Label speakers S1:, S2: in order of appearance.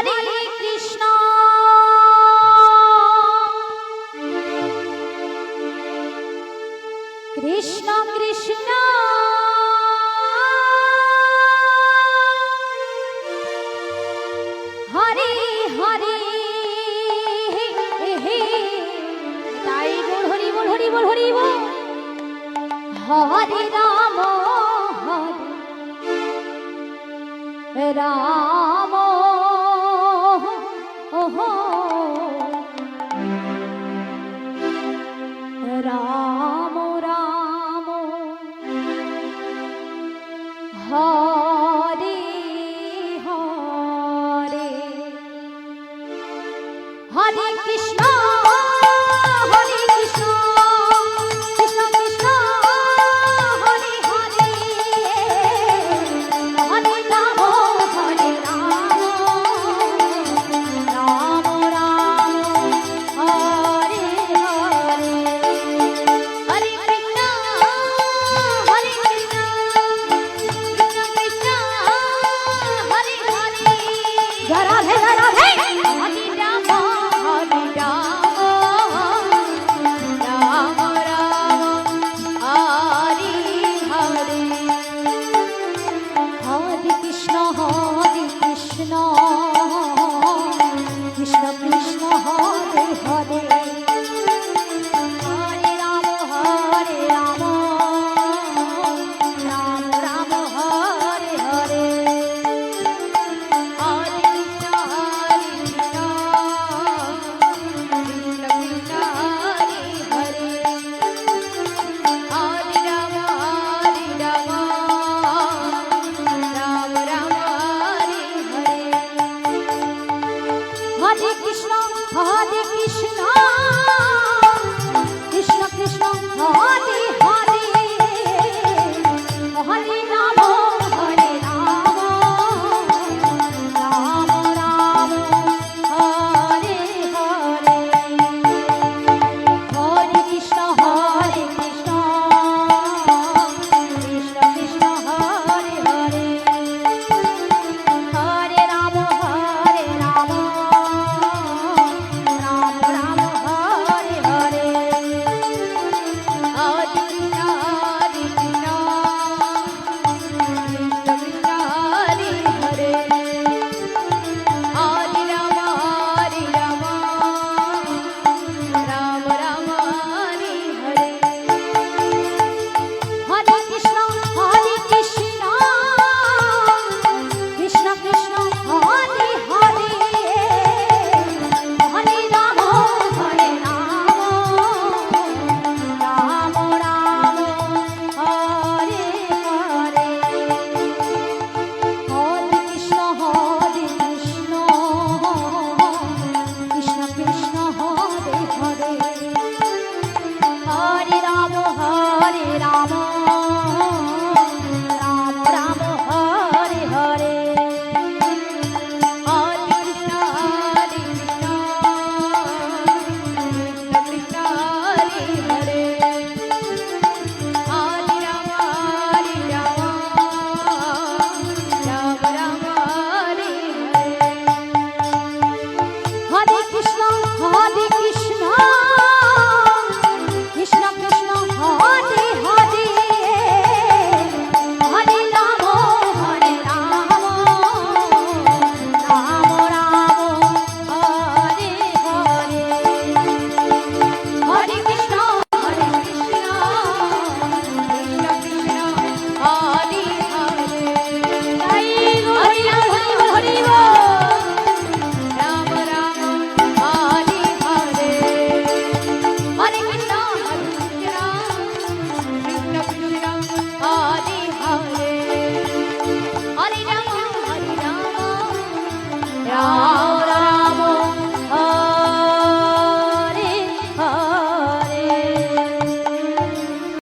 S1: কৃষ্ণ। কৃষ্ণ হরে হরে তাই বল, হরি বল হরি বল হরি বল। হরে রাম হরে। রাম। হরে হরে। হরে কৃষ্ণ। রাধে রাধে